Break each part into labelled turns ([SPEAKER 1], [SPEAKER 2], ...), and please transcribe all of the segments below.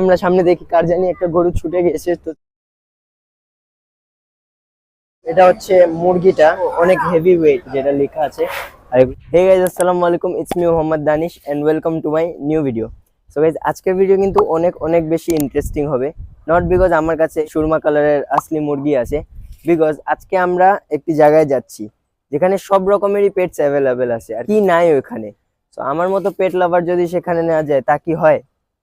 [SPEAKER 1] আমরা সামনে দেখি কার জানি একটা গরু ছুটে গেছে তো এটা হচ্ছে মুরগিটা, অনেক হেভি ওয়েট যেটা লেখা আছে। হে গাইজ আসসালামু আলাইকুম it's me Mohammad Danish and welcome to my new video so guys আজকের ভিডিও কিন্তু অনেক অনেক বেশি ইন্টারেস্টিং হবে। নট বিকজ আমার কাছে সুরমা কালারের আসলি মুরগি আছে বিকজ আজকে আমরা একটি জায়গায় যাচ্ছি, যেখানে সব রকমেরই পেটস অ্যাভেলেবেল আছে, আর কি নাই ওখানে তো আমার মতো পেট লাভার যদি সেখানে নেওয়া যায়, তা কি হয়?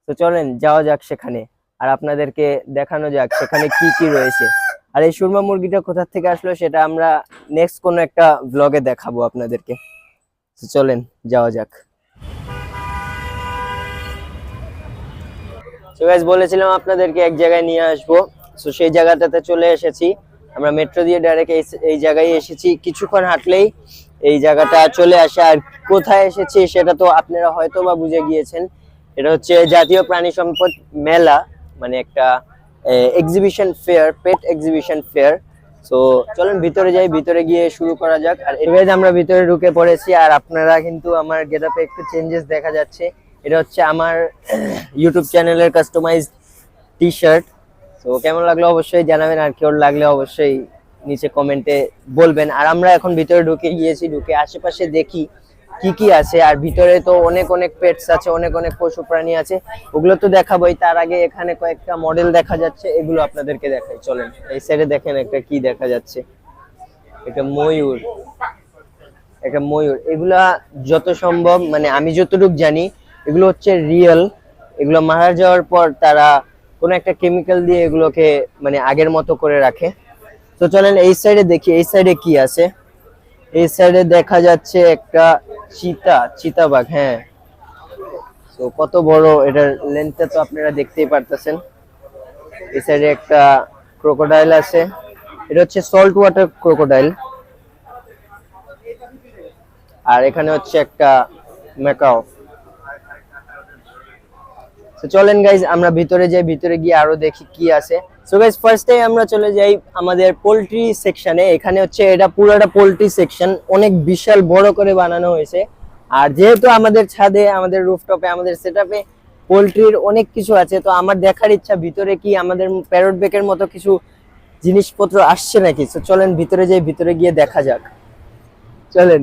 [SPEAKER 1] তো চলেন, যাওয়া যাক সেখানে। আর আপনাদেরকে দেখানো যাক সেখানে কি কি রয়েছে। আর এই সুরমা মুরগিটা কোথা থেকে আসলো সেটা আমরা নেক্সট কোনো একটা ব্লগে দেখাবো আপনাদেরকে। তো চলেন, যাওয়া যাক। বলেছিলাম আপনাদেরকে এক জায়গায় নিয়ে আসব। তো সেই জায়গাটাতে চলে এসেছি। আমরা মেট্রো দিয়ে ডাইরেক্ট এই জায়গায় এসেছি। কিছুক্ষণ হাঁটলেই এই জায়গাটা চলে আসে। আর কোথায় এসেছি সেটা তো আপনারা হয়তো বা বুঝে গিয়েছেন। এটা হচ্ছে জাতীয় প্রাণী সম্পদ মেলা মানে একটা exhibition fair pet exhibition fair তো চলুন ভিতরে যাই, ভিতরে গিয়ে শুরু করা যাক। আর এভাবে আমরা ভিতরে ঢুকে পড়েছি, আর আপনারা কিন্তু আমার গেটআপে একটু চেঞ্জেস দেখা যাচ্ছে। এটা হচ্ছে আমার ইউটিউব চ্যানেলের কাস্টমাইজ টি শার্ট তো কেমন লাগল অবশ্যই জানাবেন, আর কেউ লাগলে অবশ্যই নিচে কমেন্টে বলবেন। আর আমরা এখন ভিতরে ঢুকে গিয়েছি, ঢুকে আশেপাশে দেখি কি কি আছে? আর ভিতরে তো অনেক অনেক পেটস আছে, অনেক অনেক পশু প্রাণী আছে। ওগুলো তো দেখাবোই। তার আগে এখানে কয়েকটা মডেল দেখা যাচ্ছে, এগুলো আপনাদেরকে দেখাই। চলেন, এই সাইডে দেখেন একটা কি দেখা যাচ্ছে। একটা ময়ূর। একটা ময়ূর। এগুলা যত সম্ভব মানে আমি যতটুকু জানি, এগুলো হচ্ছে রিয়েল এগুলো মারা যাওয়ার পর তারা কোনো একটা কেমিক্যাল দিয়ে এগুলোকে মানে আগের মতো করে রাখে। তো চলেন, এই সাইডে দেখি, এই সাইডে কি আছে? এই সাইডে দেখা যাচ্ছে একটা চিতা চিতাবাঘ হ্যাঁ। তো কত বড় এটার লেন্থটা তো আপনারা দেখতেই পারতেছেন। এই সাইডে একটা ক্রোকোডাইল আছে। এটা হচ্ছে সল্ট ওয়াটার ক্রোকোডাইল আর এখানে হচ্ছে একটা ম্যাকাও তো চলেন গাইজ আমরা ভিতরে যাই, ভিতরে গিয়ে আরও দেখি কি আছে। সো গাইজ ফার্স্টে আমরা চলে যাই আমাদের পোলট্রি সেকশনে এখানে হচ্ছে এটা পুরোটা পোলট্রি সেকশন অনেক বিশাল বড় করে বানানো হয়েছে। আর যেহেতু আমাদের ছাদে, আমাদের রুফটপে আমাদের সেটআপে পোলট্রির অনেক কিছু আছে, তো আমার দেখার ইচ্ছা ভিতরে কি আমাদের প্যারট বেকের মতো কিছু জিনিসপত্র আসছে নাকি? তো চলেন ভিতরে যাই, ভিতরে গিয়ে দেখা যাক। চলেন।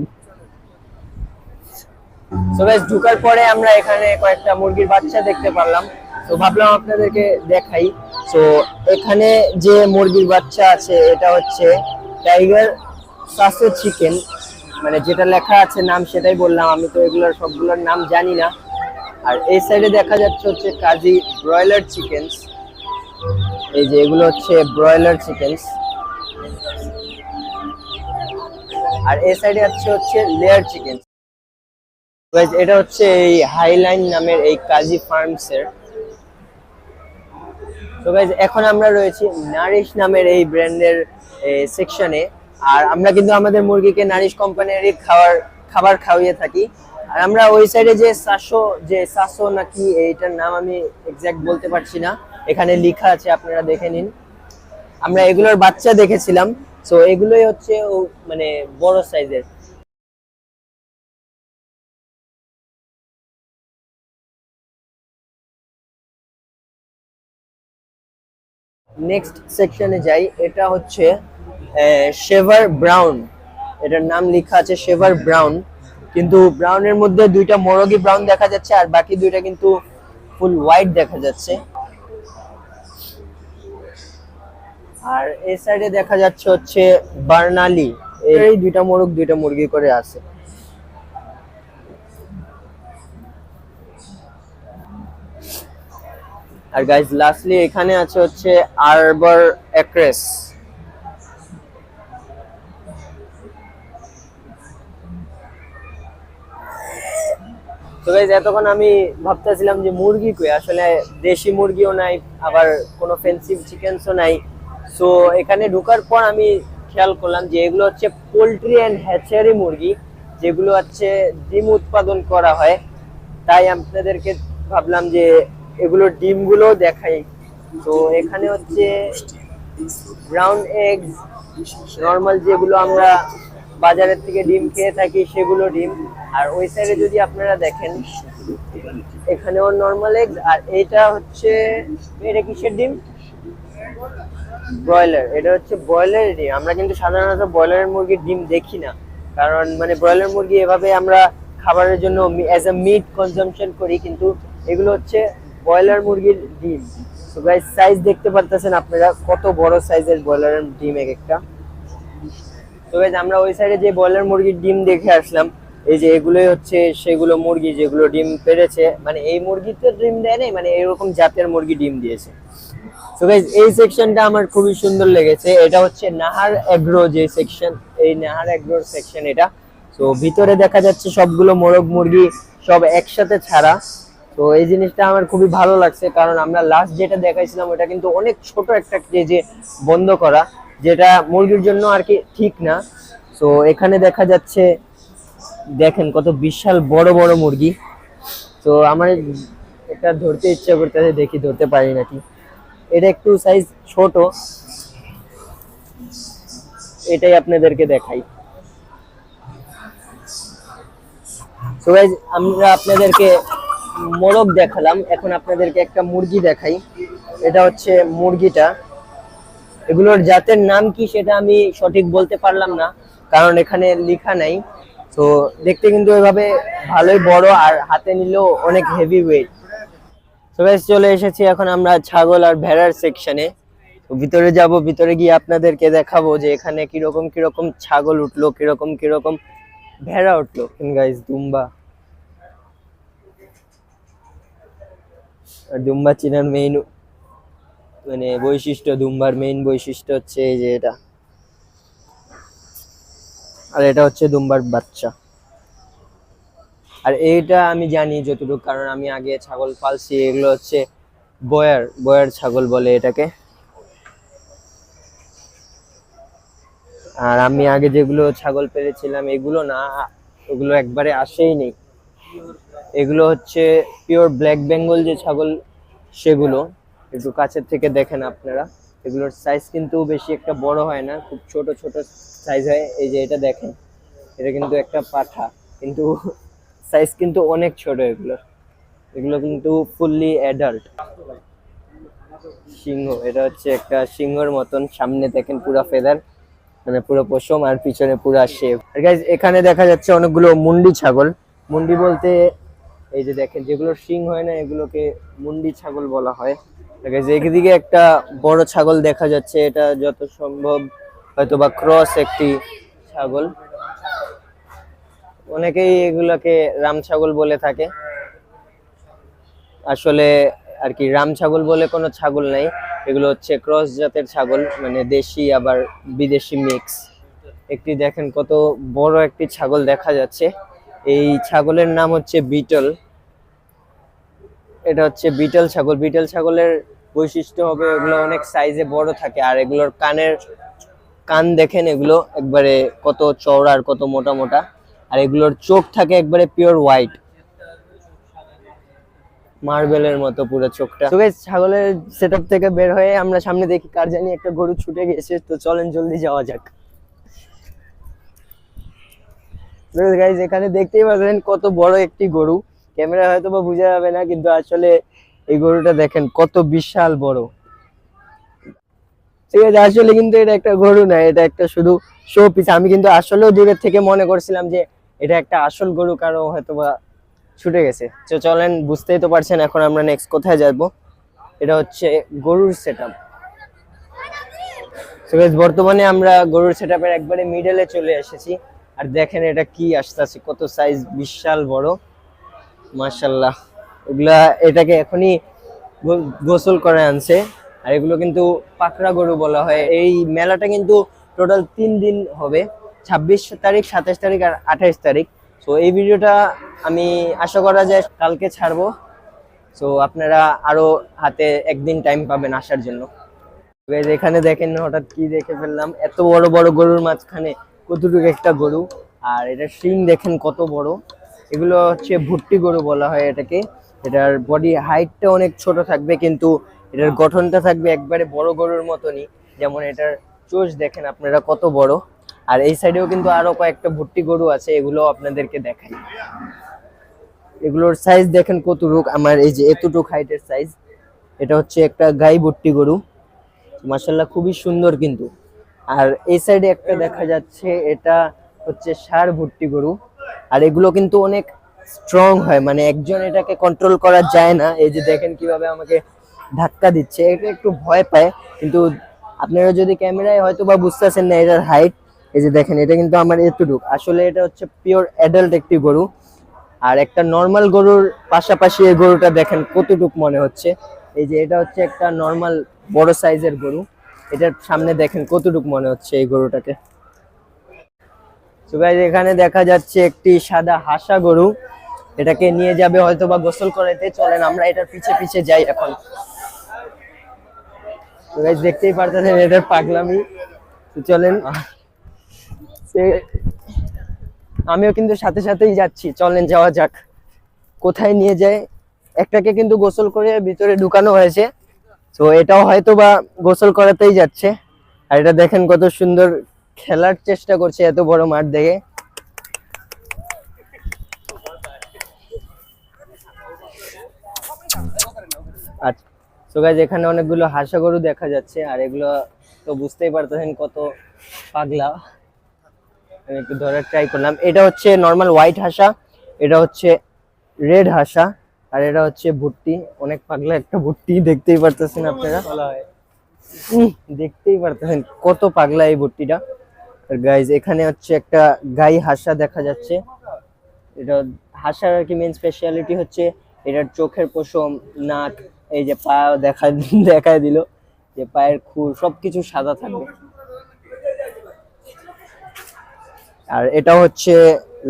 [SPEAKER 1] সো গাইস ঢুকার পরে আমরা এখানে কয়েকটা মুরগির বাচ্চা দেখতে পারলাম। তো ভাবলাম আপনাদেরকে দেখাই। তো এখানে যে মুরগির বাচ্চা আছে, এটা হচ্ছে টাইগার সাসো চিকেন মানে যেটা লেখা আছে নাম সেটাই বললাম, আমি তো এগুলোর সবগুলোর নাম জানি না। আর এই সাইডে দেখা যাচ্ছে হচ্ছে কাজী ব্রয়লার চিকেনস এই যে এগুলো হচ্ছে ব্রয়লার চিকেনস আর এই সাইডে আছে হচ্ছে লেয়ার চিকেন এটা হচ্ছে এই হাইলাইন নামের এই কাজী ফার্মস এর। তো গাইজ এখন আমরা রয়েছি নারিশ নামের এই ব্র্যান্ডের সেকশনে আর আমরা কিন্তু আমাদের মুরগিকে নারিশ কোম্পানির খাবার খাবার খাওয়িয়ে থাকি। আর আমরা ওই সাইডে যে সাসো যে সাসো নাকি এইটার নাম আমি এক্সাক্ট বলতে পারছি না। এখানে লেখা আছে, আপনারা দেখে নিন। আমরা এগুলোর বাচ্চা দেখেছিলাম। তো এগুলোই হচ্ছে মানে বড় সাইজের নেক্সট সেকশনে যাই, এটা হচ্ছে শেভার ব্রাউন এটার নাম লেখা আছে শেভার ব্রাউন কিন্তু ব্রাউনের মধ্যে দুইটা মোরগি ব্রাউন দেখা যাচ্ছে, আর বাকি দুইটা কিন্তু ফুল হোয়াইট দেখা যাচ্ছে। আর এই সাইডে দেখা যাচ্ছে হচ্ছে বার্নালি এই দুইটা মোরগ দুইটা মুরগি করে আছে। আর গাইজ লাস্টলি এখানে আছে হচ্ছে আরবার অ্যাক্রেস তো গাইজ এতক্ষণ আমি ভাবতেছিলাম যে মুরগি কই? আসলে দেশি মুরগিও নাই, আবার কোনো ফেন্সি চিকেনসও নাই। সো এখানে ঢুকার পর আমি খেয়াল করলাম যে এগুলো হচ্ছে পোলট্রি অ্যান্ড হ্যাচারি মুরগি, যেগুলো হচ্ছে ডিম উৎপাদন করা হয়। তাই আপনাদেরকে ভাবলাম যে এগুলো ডিমগুলো দেখাই। তো এখানে হচ্ছে ব্রাউন এগ নর্মাল যেগুলো আমরা বাজারের থেকে ডিম খেয়ে থাকি সেগুলো ডিম। আর ওই সাইডে যদি আপনারা দেখেন, এখানেও নর্মাল এগ আর এইটা হচ্ছে, এটা কিসের ডিম? ব্রয়লার, এটা হচ্ছে ব্রয়লারের ডিম। আমরা কিন্তু সাধারণত ব্রয়লারের মুরগির ডিম দেখি না। কারণ মানে ব্রয়লার মুরগি এভাবে আমরা খাবারের জন্য অ্যাজ আ মিট কনজামশন করি, কিন্তু এগুলো হচ্ছে ব্রয়লার মুরগির ডিম। তো গাইস সাইজ দেখতে পারতেছেন আপনারা কত বড় সাইজের ব্রয়লারের ডিম এক একটা। তো গাইস আমরা ওই সাইডে যে ব্রয়লার মুরগির ডিম দেখে আসলাম, এই যে এগুলোই হচ্ছে সেগুলো মুরগি যেগুলো ডিম পেড়েছে মানে এই মুরগি তো ডিম দেয় নাই মানে এরকম জাতের মুরগি ডিম দিয়েছে। তো গাইজ এই সেকশনটা আমার খুবই সুন্দর লেগেছে। এটা হচ্ছে নাহার এগ্রো যে সেকশন এই নাহার এগ্রোর সেকশন এটা। তো ভিতরে দেখা যাচ্ছে সবগুলো মোরগ মুরগি সব একসাথে ছাড়া। তো এই জিনিসটা আমার খুবই ভালো লাগছে, কারণ আমরা লাস্ট যেটা দেখাইছিলাম, ওটা কিন্তু অনেক ছোট একটা কেজে বন্ধ করা, যেটা মুরগির জন্য আর কি ঠিক না। তো এখানে দেখা যাচ্ছে, দেখেন কত বিশাল বড় বড় মুরগি। তো আমার এটা ধরতে ইচ্ছা করতেছে, দেখি ধরতে পারি নাকি। এটা একটু সাইজ ছোট। এটাই আপনাদেরকে দেখাই। আমরা আপনাদেরকে মোরগ দেখালাম। এখন আপনাদেরকে একটা মুরগি দেখাই। এটা হচ্ছে মুরগিটা। এগুলোর জাতের নাম কি সেটা আমি সঠিক বলতে পারলাম না, কারণ এখানে লেখা নাই। তো দেখতে কিন্তু এভাবে ভালোই বড় আর হাতে নিলেও অনেক হেভি ওয়েট তো গাইস চলে এসেছি এখন আমরা ছাগল আর ভেড়ার সেকশনে ভিতরে যাব, ভিতরে গিয়ে আপনাদেরকে দেখাবো যে এখানে কীরকম কীরকম ছাগল উঠল, কীরকম কীরকম ভেড়া উঠল। গাইস দুম্বা। আর দুম্বা চিনার মেইন মানে বৈশিষ্ট্য, দুম্বার মেইন বৈশিষ্ট্য হচ্ছে এই যে এটা। আর এটা হচ্ছে দুম্বার বাচ্চা। আর এইটা আমি জানি যতটুকু, কারণ আমি আগে ছাগল পালছি, এগুলো হচ্ছে বয়ার বয়ার ছাগল বলে এটাকে। আর আমি আগে যেগুলো ছাগল পেরেছিলাম, এগুলো না, ওগুলো একবারে আসেই নেই। এগুলো হচ্ছে পিওর ব্ল্যাক বেঙ্গল যে ছাগল সেগুলো। একটু কাছের থেকে দেখেন আপনারা। এগুলোর সাইজ কিন্তু বেশি একটা বড় হয় না, খুব ছোট ছোট সাইজ হয়। এই যে এটা দেখেন, এটা কিন্তু একটা পাঠা। কিন্তু সাইজ কিন্তু অনেক ছোট এগুলোর। এগুলো কিন্তু ফুললি অ্যাডাল্ট সিংহ, এটা হচ্ছে একটা সিংহর মতন। সামনে দেখেন পুরা ফেদার মানে পুরো পশম আর পিছনে পুরা শেপ আর গাইজ এখানে দেখা যাচ্ছে অনেকগুলো মুন্ডি ছাগল। মুন্ডি বলতে এই যে দেখেন যেগুলোর শিং হয় না, এগুলোকে মুন্ডি ছাগল বলা হয়। এদিকে একটা বড় ছাগল দেখা যাচ্ছে, এটা যত সম্ভব হয়তো বা ক্রস একটি ছাগল। অনেকেই এগুলোকে রাম ছাগল বলে থাকে। আসলে আর কি, রাম ছাগল বলে কোনো ছাগল নাই। এগুলো হচ্ছে ক্রস জাতের ছাগল মানে দেশি, আবার বিদেশি মিক্স একটি দেখেন, কত বড় একটি ছাগল দেখা যাচ্ছে। এই ছাগলের নাম হচ্ছে বিটল। এটা হচ্ছে বিটল ছাগল। বিটল ছাগলের বৈশিষ্ট্য হবে এগুলো অনেক সাইজে বড় থাকে আর এগুলোর কানের কান দেখেন এগুলো একবারে কত চওড়া আর কত মোটা মোটা। আর এগুলোর চোখ থাকে একবারে পিওর হোয়াইট মার্বেলের মতো পুরো চোখটা। তো guys, ছাগলের সেটআপ থেকে বের হয়ে আমরা সামনে দেখি কার জানি একটা গরু ছুটে গেছে। তো চলেন জলদি যাওয়া যাক। এখানে দেখতেই পাচ্ছেন কত বড় একটি গরু। ক্যামেরা হয়তো বা বোঝা যাবে না, কিন্তু আসলে এই গরুটা দেখেন কত বিশাল বড়। ঠিক আছে, আসলে কিন্তু এটা একটা গরু না, এটা একটা শুধু শো পিস আমি কিন্তু আসলেও দূরের থেকে মনে করছিলাম যে এটা একটা আসল গরু কারও হয়তো বা ছুটে গেছে। তো চলেন, বুঝতেই তো পারছেন এখন আমরা নেক্সট কোথায় যাব। এটা হচ্ছে গরুর সেট আপ বর্তমানে আমরা গরুর সেট আপের একবারে মিডলে চলে এসেছি। আর দেখেন এটা কি আসতেছে, কত সাইজ বিশাল বড়। মাশাল্লাহ এগুলা এটাকে এখনই গোসল করে আনছে। আর এগুলো কিন্তু পাকড়া গরু বলা হয়। এই মেলাটা কিন্তু টোটাল তিন দিন হবে। ছাব্বিশ তারিখ, সাতাশ তারিখ আর আঠাইশ তারিখ। তো এই ভিডিওটা আমি আশা করা যায় কালকে ছাড়বো। তো আপনারা আরও হাতে একদিন টাইম পাবেন আসার জন্য। এখানে দেখেন হঠাৎ কি দেখে ফেললাম। এত বড় বড় গরুর মাঝখানে কতটুকু একটা গরু। আর এটা শিং দেখেন কত বড়। এগুলো হচ্ছে ভুট্টি গরু বলা হয় এটাকে। এটার বডি হাইটটা অনেক ছোট থাকবে, কিন্তু এটার গঠনটা থাকবে একবারে বড় গরুর মতনই। যেমন এটার চোষ দেখেন আপনারা কত বড়। আর এই সাইডেও কিন্তু আরও কয়েকটা ভুট্টি গরু আছে এগুলো আপনাদেরকে দেখাই। এগুলোর সাইজ দেখেন কতটুক, আমার এই যে এতটুক হাইটের সাইজ এটা হচ্ছে একটা গাই ভুট্টি গরু। মাসাল্লাহ খুবই সুন্দর কিন্তু। আর এই সাইডে একটা দেখা যাচ্ছে, এটা হচ্ছে সার ভুট্টি গরু। আর এগুলো কিন্তু অনেক স্ট্রং হয় মানে একজন এটাকে কন্ট্রোল করা যায় না। এই যে দেখেন কীভাবে আমাকে ধাক্কা দিচ্ছে, এটা একটু ভয় পায়। কিন্তু আপনারা যদি ক্যামেরায় হয়তো বা বুঝতেছেন না এটার হাইট এই যে দেখেন, এটা কিন্তু আমার এতটুক। আসলে এটা হচ্ছে পিওর অ্যাডাল্ট একটি গরু। আর একটা নর্মাল গরুর পাশাপাশি এই গরুটা দেখেন কতটুক মনে হচ্ছে। এই যে এটা হচ্ছে একটা নর্মাল বড় সাইজের গরু। এটার সামনে দেখেন কতটুক মনে হচ্ছে এই গরুটাকে। এখানে দেখা যাচ্ছে একটি সাদা হাসা গরু। এটাকে নিয়ে যাবে হয়তো বা গোসল করাইতে, চলেন আমরা এটার পিছে পিছে যাই এখন। দেখতেই পারতেছেন এটার পাগলামি। চলেন। আমিও কিন্তু সাথে সাথেই যাচ্ছি। চলেন যাওয়া যাক। কোথায় নিয়ে যায়? একটাকে কিন্তু গোসল করে ভিতরে ঢুকানো হয়েছে। তো এটাও হয়তো বা গোসল করাতেই যাচ্ছে। আর এটা দেখেন কত সুন্দর খেলার চেষ্টা করছে এত বড় মাঠ দেখে। আচ্ছা এখানে অনেকগুলো হাসা গরু দেখা যাচ্ছে, আর এগুলো তো বুঝতেই পারতেছেন কত পাগলা। একটু ধরার ট্রাই করলাম। এটা হচ্ছে নর্মাল হোয়াইট হাসা, এটা হচ্ছে রেড হাসা। আর এটা হচ্ছে ভুট্টি। অনেক পাগলা একটা ভুট্টি, দেখতেই পারতেছেন আপনারা। দেখতেই পারতেছেন কত পাগলা এই ভুট্টিটা। আর গাইজ এখানে হচ্ছে একটা গাই হাসা দেখা যাচ্ছে। এটা হাসার আর কি মেন স্পেশালিটি হচ্ছে। এটার চোখের পশম, নাক, এই যে পা দেখা, দেখায় দিল যে পায়ের খুর, সবকিছু সাদা থাকবে। আর এটা হচ্ছে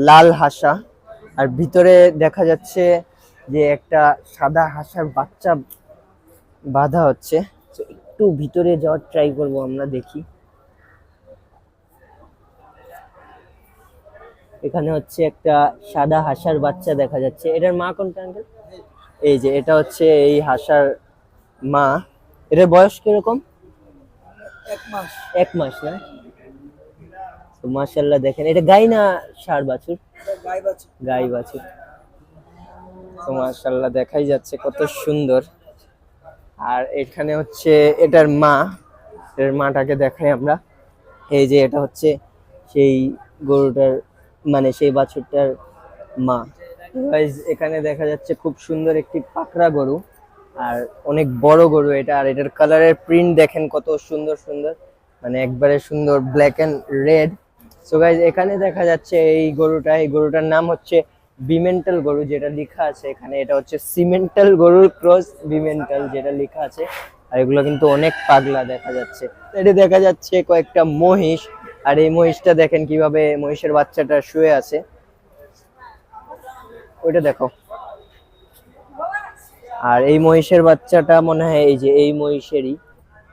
[SPEAKER 1] লাল হাসা। আর ভিতরে দেখা যাচ্ছে যে একটা সাদা হাসার বাচ্চা বাঁধা হচ্ছে। তো একটু ভিতরে যাওয়ার ট্রাই করব আমরা দেখি। এখানে হচ্ছে একটা সাদা হাসার বাচ্চা দেখা যাচ্ছে। এটার মা কোনটা আঙ্কেল? এই যে এটা হচ্ছে এই হাসার মা। এটার বয়স কীরকম?
[SPEAKER 2] এক মাস।
[SPEAKER 1] এক মাস না? তো মাশাল্লাহ দেখেন এটা গাই না ষাড় বাছুর
[SPEAKER 2] গাই বাচ্চা
[SPEAKER 1] গাই বাছুর। তো মাশাল্লাহ দেখাই যাচ্ছে কত সুন্দর। আর এখানে হচ্ছে এটার মা, এর মাটাকে দেখাই আমরা। এই যে এটা হচ্ছে সেই গরুটার মানে সেই বাছুরটার মা। এখানে দেখা যাচ্ছে খুব সুন্দর একটি পাকড়া গরু। আর অনেক বড় গরু এটা। আর এটার কালারের প্রিন্ট দেখেন কত সুন্দর সুন্দর। মানে একবারে সুন্দর black and red so guys এখানে দেখা যাচ্ছে এই গরুটা। এই গরুটার নাম হচ্ছে বিমেন্টাল গরু যেটা লেখা আছে এখানে, এটা হচ্ছে সিমেন্টাল গরুর ক্রস বিমেন্টাল যেটা লেখা আছে, আর এগুলো কিন্তু অনেক পাগলা দেখা যাচ্ছে। এটা দেখা যাচ্ছে কয়েকটা মহিষ, আর এই মহিষটা দেখেন কীভাবে মহিষের বাচ্চাটা শুয়ে আছে। ওইটা দেখো। আর এই মহিষের বাচ্চাটা মনে হয় এই যে, এই মহিষেরই।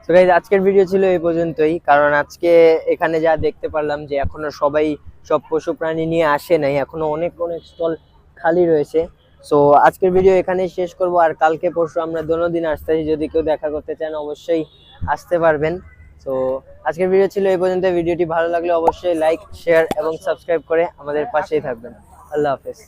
[SPEAKER 1] তো গাইজ আজকের ভিডিও ছিল এই পর্যন্তই, কারণ আজকে এখানে যা দেখতে পারলাম যে এখনও সবাই সব পশু প্রাণী নিয়ে আসে নাই, এখনও অনেক অনেক স্টল খালি রয়েছে। সো আজকের ভিডিও এখানেই শেষ করব, আর কালকে পরশু আমরা দিন আসতেছি, যদি কেউ দেখা করতে চান, অবশ্যই আসতে পারবেন। সো আজকের ভিডিও ছিল এই পর্যন্ত ভিডিওটি ভালো লাগলে অবশ্যই লাইক শেয়ার এবং সাবস্ক্রাইব করে আমাদের পাশেই থাকবেন। আল্লাহ হাফেজ।